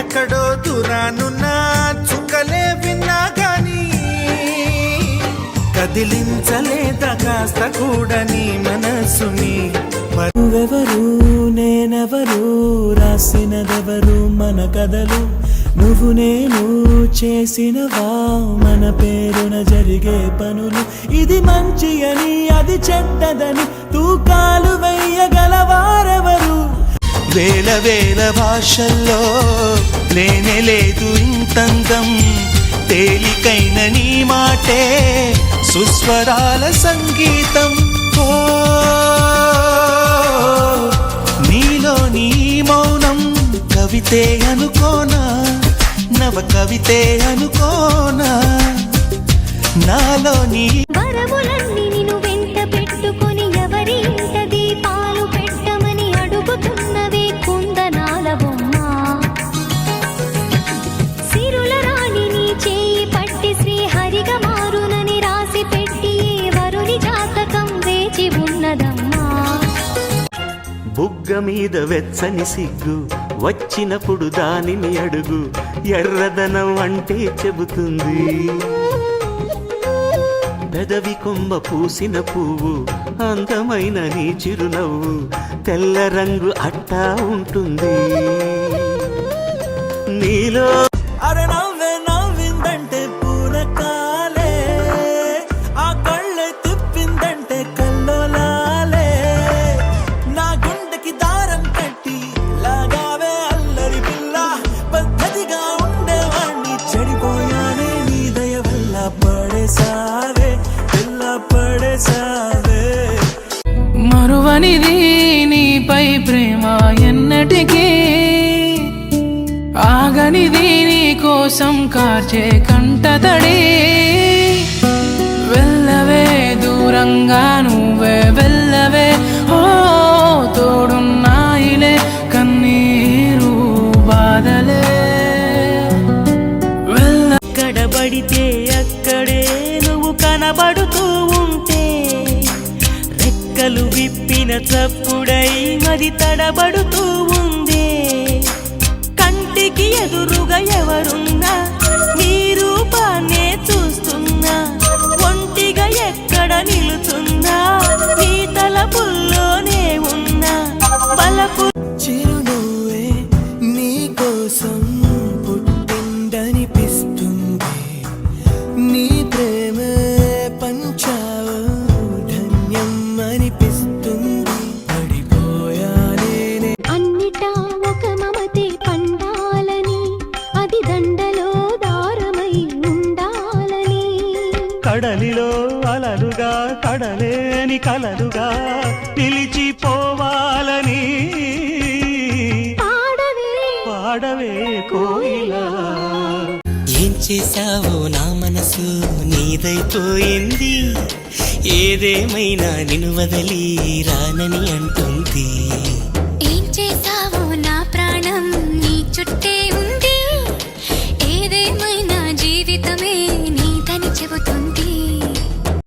ఎక్కడో దూరానున్న చుక్కలే విన్నా గాని కదిలించలేద కాస్త కూడా నీ మనసుని? నువ్వెవరు నేనెవరు రాసినదెవరు మన కథలు? నువ్వు నేను చేసినవా మన పేరున జరిగే పనులు? ఇది మంచి అని అది చెడ్డదని తూకాలు వెయ్యగలవారెవరు వేల వేల భాషల్లో లేనే లేదు ఇంతందం తేలికైన నీ మాటే సుస్వరాల సంగీతం. ఓ నీలో నీ మౌనం కవితే అనుకోనా నవ కవితే అనుకోనా. నాలో నీ బుగ్గ మీద వెచ్చని సిగ్గు వచ్చినప్పుడు దానిని అడుగు ఎర్రదనం అంటే చెబుతుంది. పెదవి కొమ్మ పూసిన పువ్వు అందమైన నీ చిరునవ్వు తెల్ల రంగు అట్టా ఉంటుంది. నీలో కోసం కార్చే కంటతడి. వెళ్ళవే దూరంగా నువ్వే వెళ్ళవే. ఓ తోడున్నాయిలే కన్నీరు బాధలే. వెళ్ళ కడబడితే అక్కడే నువ్వు కనబడుతూ ఉంటే రెక్కలు విప్పిన చప్పుడై మరి తడబడుతూ ఉంది. కంటికి ఎదురుగా ఎవరుంది కడలిలో అలలుగా కడలేని కలలుగా నిలిచిపోవాలని. పాడవే పాడవే కోయిలా. ఏం చేశావో నా మనసు నీదైపోయింది ఏదేమైనా నిన్ను వదిలి రానని అంటుంది.